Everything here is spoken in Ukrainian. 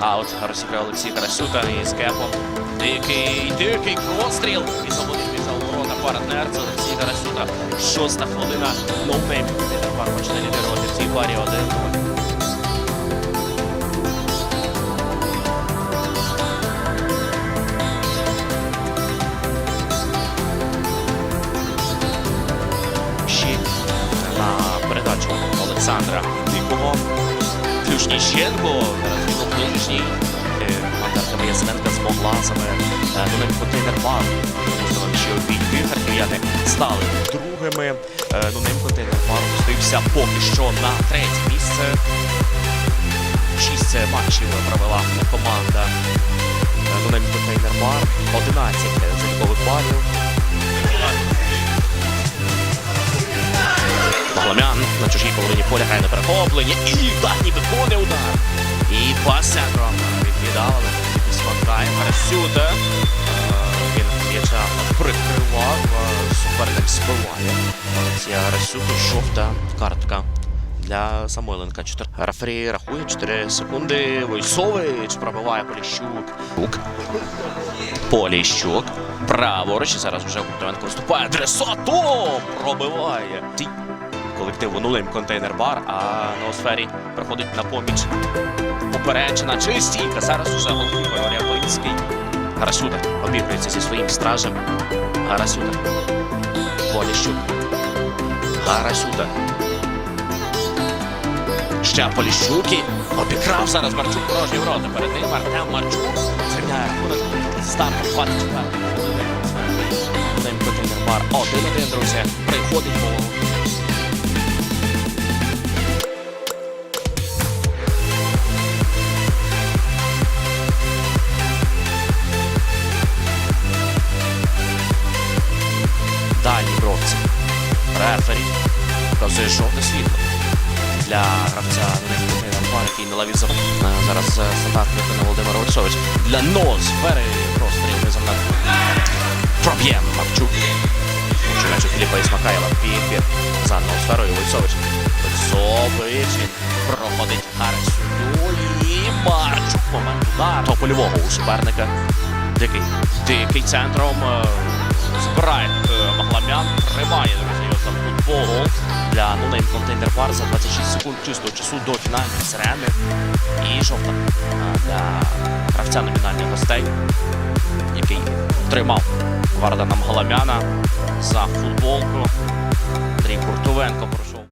Аут розіграє Олексій Карасюта із кепом. Дикий, дикий простріл. І свободний біжав ворота партнер. Це Олексій Карасюта. Шоста хвилина. Ноунейм. Пар почне лідерувати в цій парі 1 Ще на передачу Олександра Його ближній. Е, Команда Ясененка змогла саме е, до ним контейнер бар. Тому ще обійти харків'яни стали другими. Е, Ну ним контейнер бар опустився поки що на третє місце. Шість матчів провела команда е, Нонем контейнер бар. 11 залікових балів. На чужій половині поля грає на перехоплення і дальній виконує удар. І по центром відкидали. Смакає Харасюта. Він м'яча прикривав, е, суперник збиває. Харасюта жовта картка. Для Самойленка 4. Рефері рахує 4 секунди. Войсович пробиває Поліщук. Поліщук. Праворуч. Зараз вже Гуртовенко виступає. Дресото пробиває. Колективу нулим контейнер бар, а на сфері приходить на поміч попереджена чистійка. Зараз уже голкіпер Рябинський. Гарасюта обігрується зі своїм стражем. Гарасюта. Поліщук. Гарасюта. Ще Поліщуки. Обікрав зараз Марчук порожні ворота. Перед ним Артем Марчук. Зрівняє рахунок. Старт 24 хвилини. Нулим контейнер бар. 1-1, друзі. Приходить гол. Дальні бровці. Рефері показує жовте світло для гравця Пар, який на лаві за зараз е, стандарт на Володимир Олексович. Для Носфери простріл низом на проб'єм Мавчук. Чувачу Філіпа Ісмакаєва. Підбір за Носферою Войцович. Войцович він проходить Гаресюду і Марчук. Момент удару. До польового у суперника. Дикий. Дикий центром. е, Збирає е, тримає друзі його за футбол для нонейм контейнер бар за 26 секунд чистого часу до фінальної сирени. І жовта для гравця номінальних гостей, який тримав Вардана Багламяна за футболку. Андрій Куртовенко пройшов.